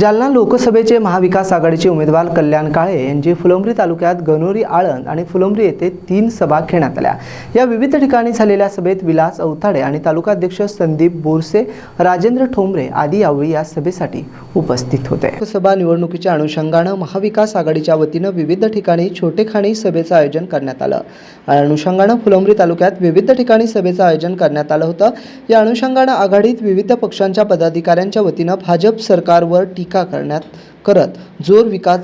जालना लोकसभेचे महाविकास आघाडीचे उमेदवार कल्याण काळे यांची फुलंब्री तालुक्यात गणोरी आळंद आणि फुलंब्री येथे तीन सभा घेण्यात आल्या. या विविध ठिकाणी झालेल्या सभेत विलास अवताडे आणि तालुकाध्यक्ष संदीप बोरसे राजेंद्र ठोंबरे आदी यावेळी या सभेसाठी उपस्थित होते. लोकसभा निवडणुकीच्या अनुषंगानं महाविकास आघाडीच्या वतीनं विविध ठिकाणी छोटेखानी सभेचं आयोजन करण्यात आलं. या अनुषंगानं फुलंब्री तालुक्यात विविध ठिकाणी सभेचं आयोजन करण्यात आलं होतं. या अनुषंगानं आघाडीत विविध पक्षांच्या पदाधिकाऱ्यांच्या वतीनं भाजप सरकारवर टीका करण्यात करत जोर विकास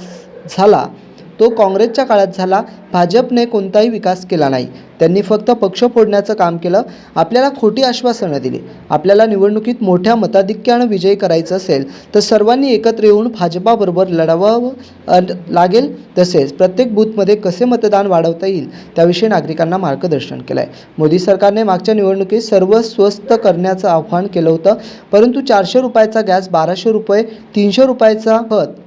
झाला. तो काँग्रेसच्या काळात झाला भाजपने कोणताही विकास केला नाही. त्यांनी फक्त पक्ष फोडण्याचं काम केलं आपल्याला खोटी आश्वासनं दिली. आपल्याला निवडणुकीत मोठ्या मताधिक्यानं विजयी करायचं असेल तर सर्वांनी एकत्र येऊन भाजपाबरोबर लढावं लागेल तसेच प्रत्येक बूथमध्ये कसे मतदान वाढवता येईल त्याविषयी नागरिकांना मार्गदर्शन केलं आहे मोदी सरकारने मागच्या निवडणुकीत सर्व स्वस्त करण्याचं आव्हान केलं होतं परंतु चारशे रुपयाचा गॅस बाराशे रुपये तीनशे रुपयाचा खत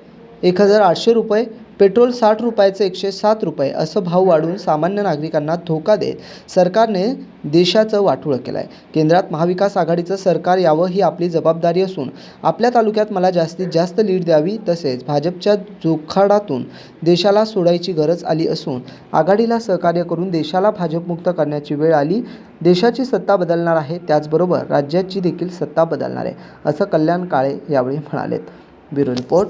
एक हजार आठशे रुपये पेट्रोल साठ रुपयाचं एकशे सात रुपये असं भाव वाढवून सामान्य नागरिकांना धोका देत सरकारने देशाचं वाटोळं केलं आहे केंद्रात महाविकास आघाडीचं सरकार यावं ही आपली जबाबदारी असून आपल्या तालुक्यात मला जास्तीत जास्त लीड द्यावी तसेच भाजपच्या जोखाडातून देशाला सोडायची गरज आली असून आघाडीला सहकार्य करून देशाला भाजपमुक्त करण्याची वेळ आली देशाची सत्ता बदलणार आहे त्याचबरोबर राज्याची देखील सत्ता बदलणार आहे असं कल्याण काळे यावेळी म्हणालेत. Bureau report.